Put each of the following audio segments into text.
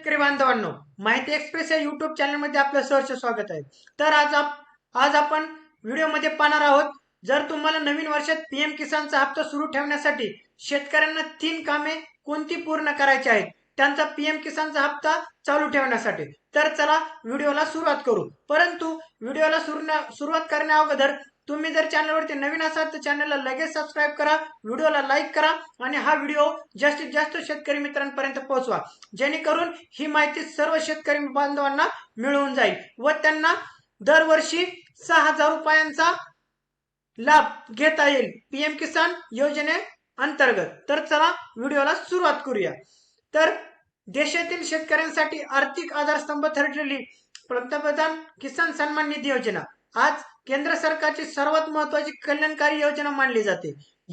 शेतकरी बांधवांनो माहिती एक्सप्रेस या युट्यूब चॅनलमध्ये आपलं सहर्ष स्वागत आहे. तर आज आप आज आपण व्हिडिओमध्ये पाहणार आहोत जर तुम्हाला नवीन वर्षात पीएम किसानचा हप्ता सुरू ठेवण्यासाठी शेतकऱ्यांना तीन कामे कोणती पूर्ण करायची आहेत त्यांचा पीएम किसानचा हप्ता चालू ठेवण्यासाठी. तर चला व्हिडिओला सुरुवात करू. परंतु व्हिडिओला सुरुवात करण्या अगोदर तुम्ही जर चॅनलवरती नवीन असाल तर चॅनलला लगेच सबस्क्राईब करा व्हिडिओला लाईक करा आणि हा व्हिडिओ जास्तीत जास्त शेतकरी मित्रांपर्यंत पोहोचवा. जेणेकरून ही माहिती सर्व शेतकरी बांधवांना मिळवून जाईल व त्यांना दरवर्षी सहा हजार रुपयांचा लाभ घेता येईल. पीएम किसान योजने अंतर्गत. तर चला व्हिडिओला सुरुवात करूया. तर देशातील शेतकऱ्यांसाठी आर्थिक आधारस्तंभ ठरलेली पंतप्रधान किसान सन्मान निधी योजना. आज केंद्र सरकारची सर्वात महत्वाची कल्याणकारी योजना मानली जाते.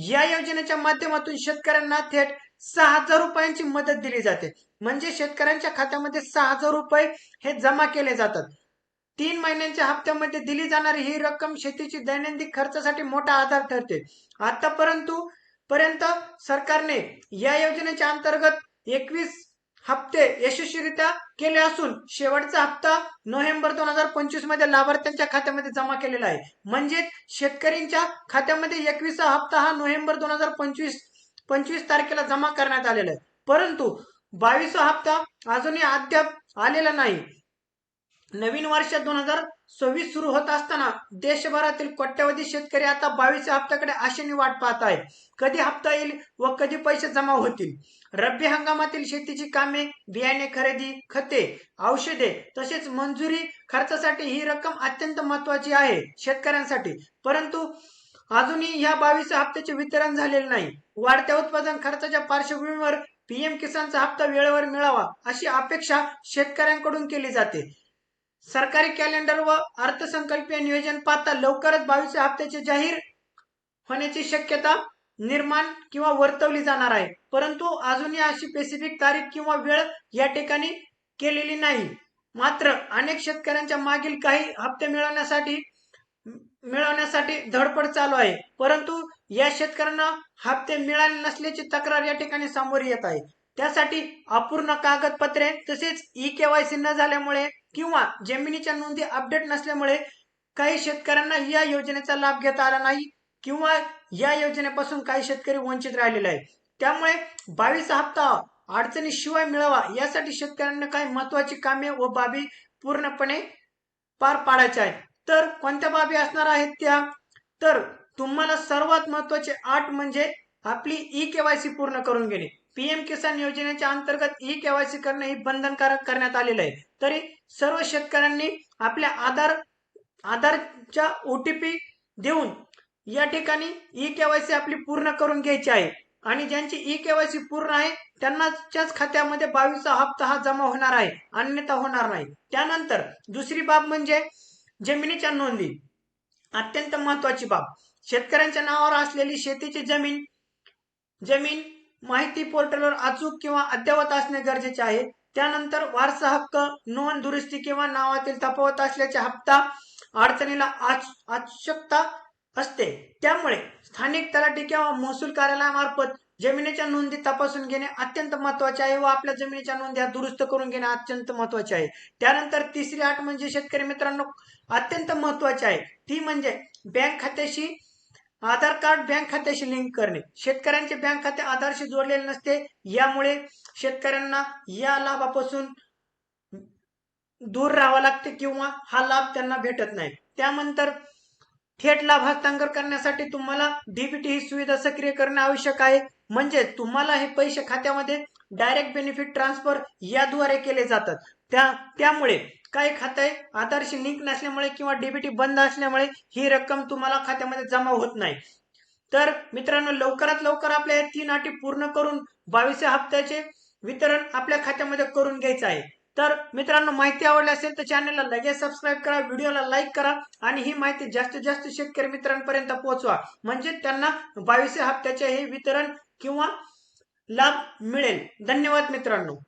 या योजनेच्या माध्यमातून शेतकऱ्यांना थेट सहा हजार रुपयांची मदत दिली जाते. म्हणजे शेतकऱ्यांच्या खात्यामध्ये सहा हजार रुपये हे जमा केले जातात. तीन महिन्यांच्या हप्त्यामध्ये दिली जाणारी ही रक्कम शेतीची दैनंदिन खर्चासाठी मोठा आधार ठरते. आता परंतु पर्यंत सरकारने या योजनेच्या अंतर्गत एकवीस हप्ते यशस्वीरित्या केले असून शेवटचा हप्ता नोव्हेंबर दोन हजार पंचवीसमध्ये लाभार्थ्यांच्या खात्यामध्ये जमा केलेला आहे. म्हणजेच शेतकऱ्यांच्या खात्यामध्ये एकवीसचा हप्ता हा नोव्हेंबर दोन हजार पंचवीस पंचवीस तारखेला जमा करण्यात आलेला आहे. परंतु बावीसा हप्ता अजूनही अद्याप आलेला नाही. नवीन वर्ष दोन हजार सव्वीस सुरू होत असताना देशभरातील कोट्यवधी शेतकरी आता बावीस हप्त्याकडे आशेने वाट पाहत आहेत. कधी हप्ता येईल व कधी पैसे जमा होतील? रब्बी हंगामातील शेतीची कामे बियाणे खरेदी खते औषधे तसेच मंजुरी खर्चासाठी ही रक्कम अत्यंत महत्वाची आहे शेतकऱ्यांसाठी. परंतु अजूनही या बावीस हप्त्याचे वितरण झालेले नाही. वाढत्या उत्पादन खर्चाच्या पार्श्वभूमीवर पीएम किसानचा हप्ता वेळेवर मिळावा अशी अपेक्षा शेतकऱ्यांकडून केली जाते. सरकारी कॅलेंडर व अर्थसंकल्पीय नियोजन पाहता लवकरच बावीस हप्त्याचे जाहीर होण्याची शक्यता निर्माण किंवा वर्तवली जाणार आहे. परंतु अजूनही अशी स्पेसिफिक तारीख किंवा वेळ या ठिकाणी केलेली नाही. मात्र अनेक शेतकऱ्यांच्या मागील काही हप्ते मिळवण्यासाठी मिळवण्यासाठी धडपड चालू आहे. परंतु या शेतकऱ्यांना हप्ते मिळाले नसल्याची तक्रार या ठिकाणी सामोरी येत आहे. त्यासाठी अपूर्ण कागदपत्रे तसेच ई केवायसी न झाल्यामुळे किंवा जमिनीच्या नोंदी अपडेट नसल्यामुळे काही शेतकऱ्यांना या योजनेचा लाभ घेता आला नाही किंवा या योजनेपासून काही शेतकरी वंचित राहिलेले आहेत. त्यामुळे बावीस हप्ता अडचणीशिवाय मिळावा यासाठी शेतकऱ्यांना काही महत्वाची कामे व बाबी पूर्णपणे पार पाडायच्या आहेत. तर कोणत्या बाबी असणार आहेत त्या? तर तुम्हाला सर्वात महत्त्वाचे आठ म्हणजे आपली ई केवायसी पूर्ण करून घेणे. पीएम किसान योजनेच्या अंतर्गत ई केवायसी करणे ही बंधनकारक करण्यात आलेलं आहे. तरी सर्व शेतकऱ्यांनी आपल्या आधार आधारच्या ओटीपी देऊन या ठिकाणी ई केवायसी आपली पूर्ण करून घ्यायची आहे. आणि ज्यांची ई केवायसी पूर्ण आहे त्यांनाच्याच खात्यामध्ये बावीसचा हप्ता हा जमा होणार आहे अन्यथा होणार नाही. त्यानंतर दुसरी बाब म्हणजे जमिनीच्या नोंदी. अत्यंत महत्वाची बाब. शेतकऱ्यांच्या नावावर असलेली शेतीची जमीन जमीन माहिती पोर्टलवर अचूक किंवा अद्ययावत असणे गरजेचे आहे. त्यानंतर वारसा हक्क नोंद दुरुस्ती किंवा नावातील तफावत असल्याचे हप्ता अडचणीला आवश्यकता असते. त्यामुळे स्थानिक तलाठी किंवा महसूल कार्यालयामार्फत जमिनीच्या नोंदी तपासून घेणे अत्यंत महत्त्वाचे आहे व आपल्या जमिनीच्या नोंदी दुरुस्त करून घेणे अत्यंत महत्त्वाचे आहे. त्यानंतर तिसरी आठ म्हणजे शेतकरी मित्रांनो अत्यंत महत्वाची आहे. ती म्हणजे बँक खात्याशी आधार कार्ड बँक खात्याशी लिंक करणे. शेतकऱ्यांचे बँक खाते आधारशी जोडलेले नसते यामुळे शेतकऱ्यांना या लाभापासून दूर राहावं लागते किंवा हा लाभ त्यांना भेटत नाही. त्यानंतर थेट लाभ हस्तांतर करण्यासाठी तुम्हाला डीबीटी ही सुविधा सक्रिय करणे आवश्यक आहे. म्हणजे तुम्हाला हे पैसे खात्यामध्ये डायरेक्ट बेनिफिट ट्रान्सफर याद्वारे केले जातात. त्या त्यामुळे काय खाताय आधारशी लिंक नसल्यामुळे किंवा डीबीटी बंद असल्यामुळे ही रक्कम तुम्हाला खात्यामध्ये जमा होत नाही. तर मित्रांनो लवकरात लवकर आपल्या या तीन अटी पूर्ण करून बावीसव्या हप्त्याचे वितरण आपल्या खात्यामध्ये करून घ्यायचं आहे. तर मित्रांनो माहिती आवडली असेल तर चॅनलला लगेच सबस्क्राईब करा व्हिडिओला लाईक करा आणि ही माहिती जास्तीत जास्त शेतकरी मित्रांपर्यंत पोहोचवा. म्हणजे त्यांना बावीसव्या हप्त्याचे हे वितरण किंवा लाभ मिळेल. धन्यवाद मित्रांनो.